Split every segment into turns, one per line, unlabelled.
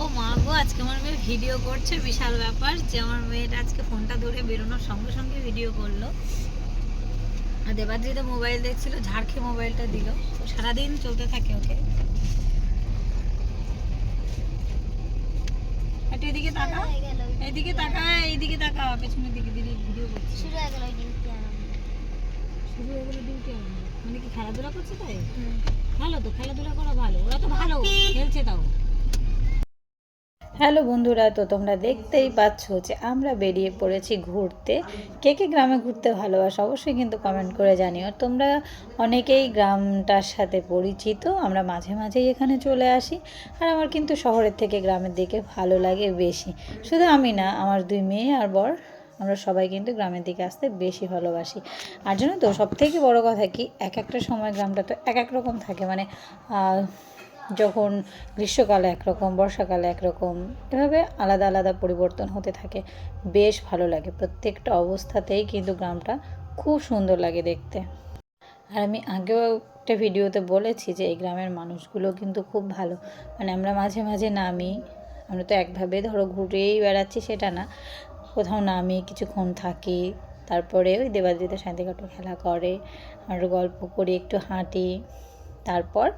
ও মা গো আজকে আমার মেয়ে ভিডিও করছে বিশাল ব্যাপার। যে আমার মেয়েটা আজকে ফোনটা ধরে বেরোনোর সঙ্গে সঙ্গে ভিডিও করল। আর দেবাদ্রিতা মোবাইল দেখছিল ঝাড়খে মোবাইলটা দিল। সারাদিন চলতে থাকে ওকে। একটু এদিকে তাকা এইদিকে তাকা এইদিকে তাকা পেছনের দিকে দিদি ভিডিও করছে।
শুরু হয়ে গেল ডিউটি
শুরু হয়ে গেলো ডিউটি মানে কি খেলাধুলা করছে তাই? ভালো তো খেলাধুলা করা ভালো। ওরা তো ভালো। খেলছে তাও। হ্যালো বন্ধুরা, তো তোমরা দেখতেই পাচ্ছ যে আমরা বেরিয়ে পড়েছি ঘুরতে। কে কে গ্রামে ঘুরতে ভালোবাসো অবশ্যই কিন্তু কমেন্ট করে জানিও। তোমরা অনেকেই গ্রামটার সাথে পরিচিত, আমরা মাঝে মাঝেই এখানে চলে আসি। আর আমার কিন্তু শহরের থেকে গ্রামের দিকে ভালো লাগে বেশি। শুধু আমি না, আমার দুই মেয়ে আর বর, আমরা সবাই কিন্তু গ্রামের দিকে আসতে বেশি ভালোবাসি। আর জানো তো সব থেকে বড়ো কথা কি, এক একটা সময় গ্রামটা তো এক এক রকম থাকে। মানে যখন গ্রীষ্মকালে একরকম, বর্ষাকালে একরকম, এভাবে আলাদা আলাদা পরিবর্তন হতে থাকে। বেশ ভালো লাগে। প্রত্যেকটা অবস্থাতেই কিন্তু গ্রামটা খুব সুন্দর লাগে দেখতে। আর আমি আগেও একটা ভিডিওতে বলেছি যে, এই গ্রামের মানুষগুলো কিন্তু খুব ভালো। মানে আমরা মাঝে মাঝে নামি, আমরা তো একভাবে ধরো ঘুরেই বেড়াচ্ছি, সেটা না। কোথাও নামি, কিছুক্ষণ থাকি, তারপরে ওই দেবাদ্রিতে শান্তিকাটো খেলা করে আর গল্প করি, একটু হাঁটি, তারপর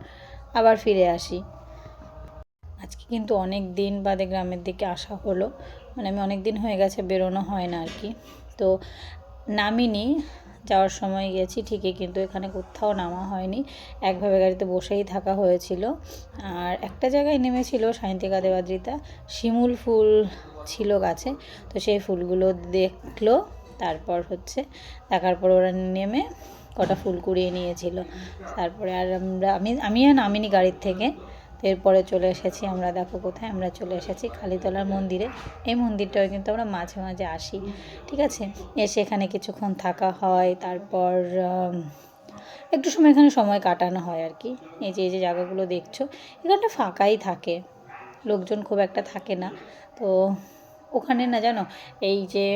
আবার ফিরে আসি। আজকে কিন্তু অনেক দিন বাদে গ্রামের দিকে আসা হলো। মানে আমি অনেক দিন হয়ে গেছে, বেরোনো হয় না আর কি তো নামিনি, যাওয়ার সময় গেছি, ঠিকই কিন্তু এখানে কোথাও নামা হয়নি। একভাবে গাড়িতে বসেই থাকা হয়েছিল। আর একটা জায়গায় নেমেছিল সায়ন্তিকা দেবাদ্রিতা, শিমুল ফুল ছিল গাছে। তো সেই ফুলগুলো দেখল, তারপর হচ্ছে দেখার পর ওরা নেমে কটা ফুল কুড়িয়ে নিয়েছিল। তারপরে আর আমরা, আমি আমি আর নামিনি গাড়ির থেকে। এরপরে চলে এসেছি আমরা, দেখো কোথায় আমরা চলে এসেছি, কালীতলার মন্দিরে। এই মন্দিরটাও কিন্তু আমরা মাঝে মাঝে আসি, ঠিক আছে? এসে এখানে কিছুক্ষণ থাকা হয়, তারপর একটু সময় এখানে সময় কাটানো হয় আর কি। এই যে এই যে জায়গাগুলো দেখছ, এখানটা ফাঁকাই থাকে, লোকজন খুব একটা থাকে না। তো ওখানে না জানো, এই যে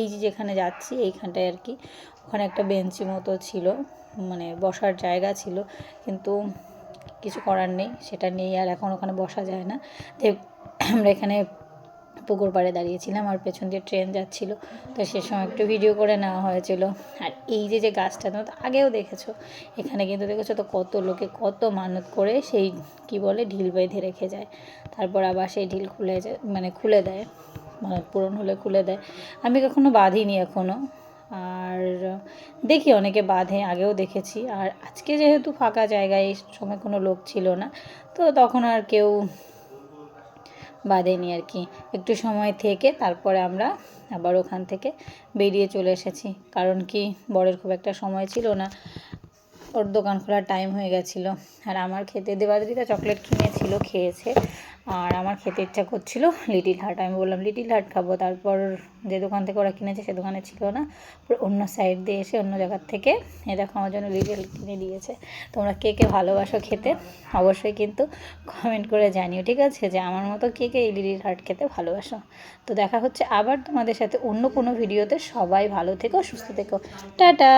এই যে যেখানে যাচ্ছি, এইখানটায় আর কি ওখানে একটা বেঞ্চি মতো ছিল মানে বসার জায়গা ছিল, কিন্তু কিছু করার নেই, সেটা নেই আর এখন ওখানে বসা যায় না। যে আমরা এখানে পুকুর পাড়ে দাঁড়িয়েছিলাম আর পেছন দিয়ে ট্রেন যাচ্ছিল, তো সে সময় একটু ভিডিও করে নেওয়া হয়েছিল। আর এই যে যে গাছটা, তোমরা তো আগেও দেখেছ, এখানে কিন্তু দেখেছ তো কত লোকে কত মানত করে সেই, কি বলে, ঢিল বেঁধে রেখে যায়। তারপর আবার সেই ঢিল খুলে যায় মানে খুলে দেয় মানে পূরণ হলে খুলে দেয়। আমি কখনো বাঁধিনি এখনও আর দেখি অনেকে বাঁধে, আগেও দেখেছি। আর আজকে যেহেতু ফাঁকা জায়গায় এই সময় কোনো লোক ছিল না, তো তখন আর কেউ বাঁধেনি আর কি। একটু সময় থেকে তারপরে আমরা আবার ওখান থেকে বেরিয়ে চলে এসেছি। কারণ কি, বরের খুব একটা সময় ছিল না। ওর দোকান খোলার টাইম হয়ে গেছিল। আর আমার খেতে দেবাদ্রিতা চকলেট কিনেছিল, খেয়েছে। আর আমার খেতে ইচ্ছা করছিল লিটিল হার্ট আমি বললাম লিটিল হাট খাব। তারপর যে দোকান থেকে ওরা কিনেছে সে দোকানে ছিল না। অন্য সাইড দিয়ে এসে অন্য জায়গার থেকে, এ দেখো, আমার জন্য লিটিল কিনে দিয়েছে। তোমরা কে কে ভালোবাসো খেতে, অবশ্যই কিন্তু কমেন্ট করে জানিও, ঠিক আছে? যে আমার মতো কে কে এই লিটিল হার্ট খেতে ভালোবাসো? তো দেখা হচ্ছে আবার তোমাদের সাথে অন্য কোনো ভিডিওতে সবাই ভালো থেকো, সুস্থ থেকো। টাটা!